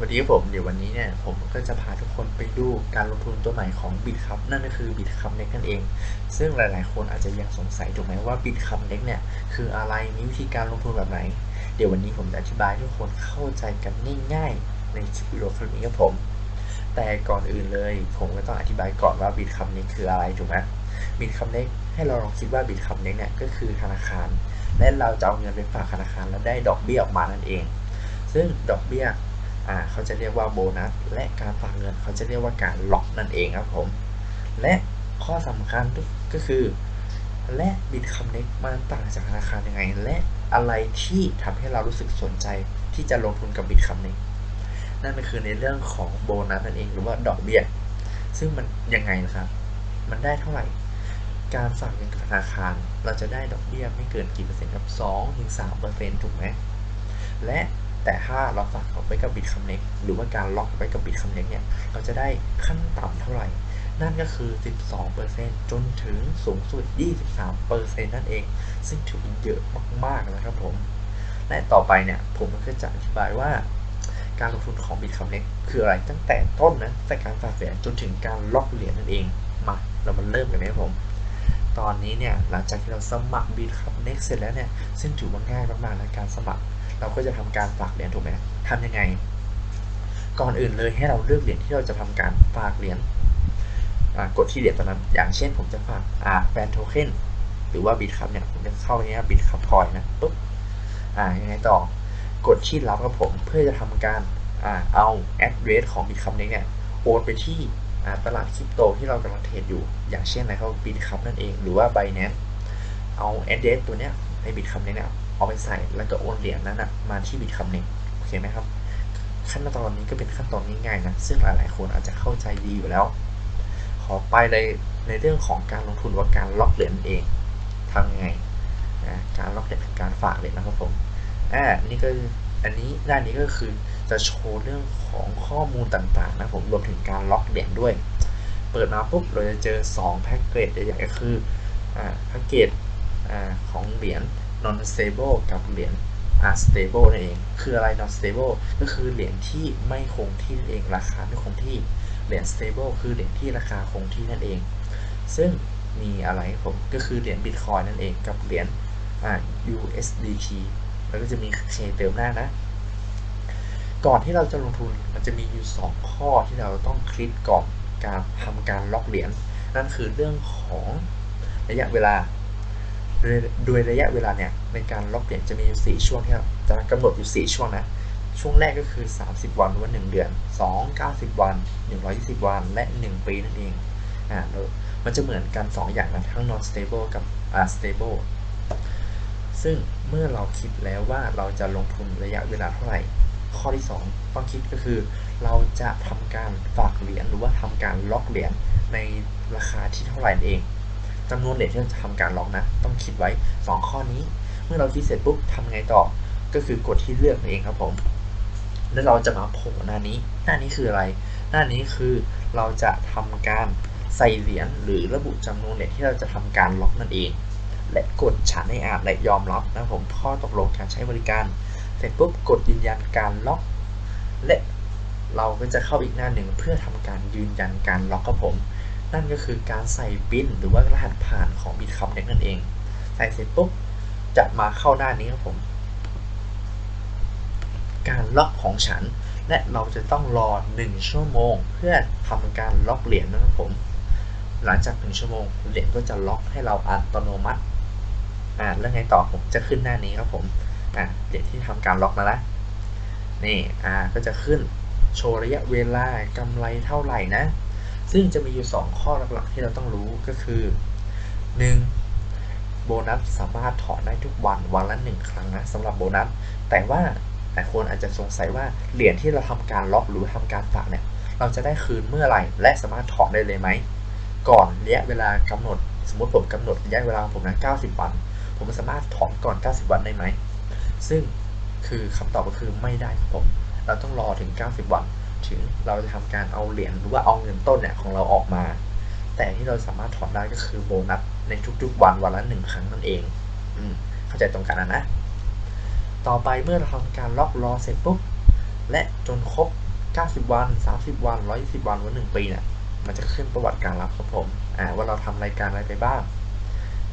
วัสดีครับผมเดี๋ยววันนี้เนี่ยผมก็จะพาทุกคนไปดูการลงทุนตัวใหม่ของบิตครับนั่นก็คือบิตคั n เน็กนั่นเอง ซึ่งหลายๆ คนอาจจะยังสงสัยถูกไหมว่าบิตคั n เน็กเนี่ยคืออะไรมีวิธีการลงทุนแบบไหน เดี๋ยววันนี้ผมจะอธิบายให้ทุกคนเข้าใจกันง่ายๆในคลิปวิดีโอคลิปนี้ครับผม แต่ก่อนอื่นเลย ผมก็ต้องอธิบายก่อนว่าบิตคั n เน็กคืออะไรถูกไหมบิตคั n เน็กให้เราลองคิดว่าบิตคั n เน็กเนี่ยก็คือธนาคาร และเราจะเอาเงินไปฝากธนาคารแล้วได้ดอกเบี้ยออกมานั่นเอง ซึ่งดอกเบี้ย อ่าเขาจะเรียกว่าโบนัส และการฝากเงินเขาจะเรียกว่าการล็อกนั่นเองครับผม และข้อสำคัญก็คือ และบิตคัมเน็กมันต่างจากธนาคารยังไง และอะไรที่ทำให้เรารู้สึกสนใจที่จะลงทุนกับบิตคัมเน็กนั่นก็คือในเรื่องของโบนัสนั่นเองหรือว่าดอกเบี้ยซึ่งมันยังไงนะครับ มันได้เท่าไหร่ การฝากเงินกับธนาคาร เราจะได้ดอกเบี้ยไม่เกินกี่เปอร์เซ็นต์ครับ2ถึง3เปอร์เซ็นต์ถูกไหมและ แต่ถ้าเราฝากเอาไว้กับบิตคัมเน็กหรือว่าการล็อกไว้กับบิตคัมเน็กเนี่ย เราจะได้ขั้นต่ำเท่าไหร่ นั่นก็คือ 12%จนถึงสูงสุด 23%นั่นเอง ซึ่งถือว่าเยอะมาก ๆ นะครับผม และต่อไปเนี่ย ผมก็จะอธิบายว่า การลงทุนของบิตคัมเน็กคืออะไรตั้งแต่ต้นนะแต่การฝากเหรียญจนถึงการล็อกเหรียญนั่นเอง มาเรามาเริ่มกันเลยผมตอนนี้เนี่ยหลังจากที่เราสมัครบิตคัมเน็กเสร็จแล้วเนี่ยซึ่งถือว่าง่ายมากๆในการสมัคร เราก็จะทำการฝากเหรียญถูกไหมทำยังไง ก่อนอื่นเลยให้เราเลือกเหรียญที่เราจะทำการฝากเหรียญกดที่เหรียญตอนนั้น อย่างเช่นผมจะฝากแฟนโทเค็นหรือว่าบิตคัพเนี่ยผมจะเข้าเนี้ยบิตคัพคอยนะปุ๊บอ่ายังไงต่อกดที่รับกับผมเพื่อจะทำการอ่าเอาแอดเดรสของบิตคัพเนี่ยโอนไปที่ตลาดคริปโตที่เรากำลังเทรดอยู่ อย่างเช่นอะไรเขาบิตคัพนั่นเองหรือว่า b บแน n เอาแอดเดรสตัวเนี้ยในบิตคัพนี้เนี่ย เอาไปใส่แล้วก็โอนเหรียญนั้นนะมาที่บิตคัมเน็งโอเคไหมครับ ขั้นตอนนี้ก็เป็นขั้นตอนง่ายๆนะ ซึ่งหลายๆคนอาจจะเข้าใจดีอยู่แล้ว ขอไปเลยในเรื่องของการลงทุนว่าการล็อกเหรียญเองทำยังไงนะการล็อกเหรียญการฝากเหรียญนะครับผมอ่านี่ก็อันนี้ด้านนี้ก็คือจะโชว์เรื่องของข้อมูลต่างๆนะผมรวมถึงการล็อกเหรียญด้วย เปิดมาปุ๊บเราจะเจอ 2 แพ็กเกจใหญ่ๆก็คืออ่าแพ็กเกจอ่าของเหรียญ non stable กับเหรียญ unstable นั่นเอง คืออะไร non stable ก็คือเหรียญที่ไม่คงที่นั่นเองราคาไม่คงที่ เหรียญ stable คือเหรียญที่ราคาคงที่นั่นเอง ซึ่งมีอะไรผมก็คือเหรียญ bitcoin นั่นเองกับเหรียญ USDT แล้วก็จะมีเคเติมหน้านะ ก่อนที่เราจะลงทุนมันจะมีอยู่ 2 ข้อที่เราต้องคลิกก่อนการทำการล็อกเหรียญนั่นคือเรื่องของระยะเวลา โดยระยะเวลาเนี่ยในการล็อกเหรียญจะมีอยู่ 4 ช่วงที่เราจะกำหนดอยู่ 4 ช่วงนะช่วงแรกก็คือ 30 วันหรือว่า 1 เดือน 2 90 วัน 120 วัน และ 1 ปีนั่นเองอ่ามันจะเหมือนกัน 2 อย่างนะทั้ง non stable กับ stable ซึ่งเมื่อเราคิดแล้วว่าเราจะลงทุนระยะเวลาเท่าไหร่ ข้อที่ 2 ต้องคิดก็คือ เราจะทำการฝากเหรียญหรือว่าทำการล็อกเหรียญในราคาที่เท่าไหร่เอง จำนวนเหรียญที่เราจะทำการล็อกนะ ต้องคิดไว้ 2 ข้อนี้ เมื่อเราคิดเสร็จปุ๊บทำไงต่อ ก็คือกดที่เลือกเองครับผม แล้วเราจะมาโผล่หน้านี้ หน้านี้คืออะไร หน้านี้คือเราจะทำการใส่เหรียญหรือระบุจำนวนเหรียญที่เราจะทำการล็อกนั่นเอง และกดฉันให้อ่านและยอมรับนะผมข้อตกลงการใช้บริการ เสร็จปุ๊บกดยืนยันการล็อก และเราก็จะเข้าอีกหน้าหนึ่งเพื่อทำการยืนยันการล็อกครับผม นั่นก็คือการใส่บินหรือว่ารหัสผ่านของบิตคัมเน็กนั่นเอง ใส่เสร็จปุ๊บจะมาเข้าหน้านี้ครับผม การล็อกของฉัน และเราจะต้องรอ 1 ชั่วโมง เพื่อทำการล็อกเหรียญนนะครับผม หลังจาก 1 ชั่วโมงเหรียญก็จะล็อกให้เราอัตโนมัติอ่าแล้วไงต่อผมจะขึ้นหน้านี้ครับผมอ่าเหรียญที่ทำการล็อกมาแล้วนี่อ่าก็จะขึ้นโชว์ระยะเวลากำไรเท่าไหร่นะ ซึ่งจะมีอยู่ 2 ข้อหลักๆที่เราต้องรู้ก็คือ 1. โบนัสสามารถถอนได้ทุกวันวันละ1ครั้งนะสำหรับโบนัส แต่ว่าหลายคนอาจจะสงสัยว่าเหรียญที่เราทำการล็อกหรือทำการฝากเนี่ย เราจะได้คืนเมื่อไหร่ และสามารถถอนได้เลยไหม ก่อนระยะเวลากำหนด สมมติผมกำหนดระยะเวลาผมนะ90 วัน ผมสามารถถอนก่อน 90 วันได้ไหม ซึ่งคือคำตอบก็คือไม่ได้ครับผม เราต้องรอถึง 90 วัน ถึงเราจะทำการเอาเหรียญหรือว่าเอาเงินต้นเนี่ยของเราออกมา แต่ที่เราสามารถถอนได้ก็คือโบนัสในทุกๆวันวันละหนึ่งครั้งนั่นเอง อืมเข้าใจตรงกันนะนะ ต่อไปเมื่อเราทำการล็อกรอเสร็จปุ๊บ และจนครบ 90 วัน 30 วัน 120 วันวันหรือ1ปีเนี่ย มันจะขึ้นประวัติการรับครับผม อ่า ว่าเราทำรายการอะไรไปบ้าง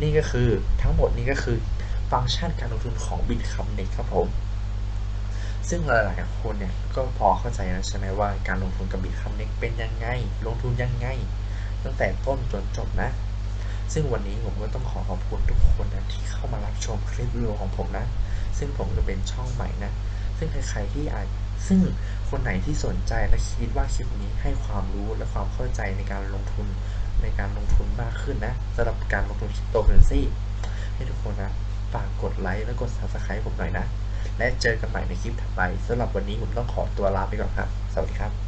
นี่ก็คือทั้งหมดนี้ก็คือฟังก์ชันการลงทุนของ Bitconnect ครับผม ซึ่งหลายๆคนเนี่ยก็พอเข้าใจแล้วใช่ไหมว่าการลงทุนกับ Bitconnect เป็นยังไง ลงทุนยังไง ตั้งแต่ต้นจนจบนะ ซึ่งวันนี้ผมก็ต้องขอขอบคุณทุกคนนะที่เข้ามารับชมคลิปวิดีโอของผมนะ ซึ่งผมจะเป็นช่องใหม่นะ ซึ่งใครๆที่อาจซึ่งคนไหนที่สนใจและคิดว่าคลิปนี้ให้ความรู้และความเข้าใจในการลงทุนในการลงทุนมากขึ้นนะสำหรับการลงทุนคริปโตเคอเรนซีให้ทุกคนนะฝากกดไลค์และกด subscribe ผมหน่อยนะ และเจอกันใหม่ในคลิปถัดไปสำหรับวันนี้ผมต้องขอตัวลาไปก่อนครับ สวัสดีครับ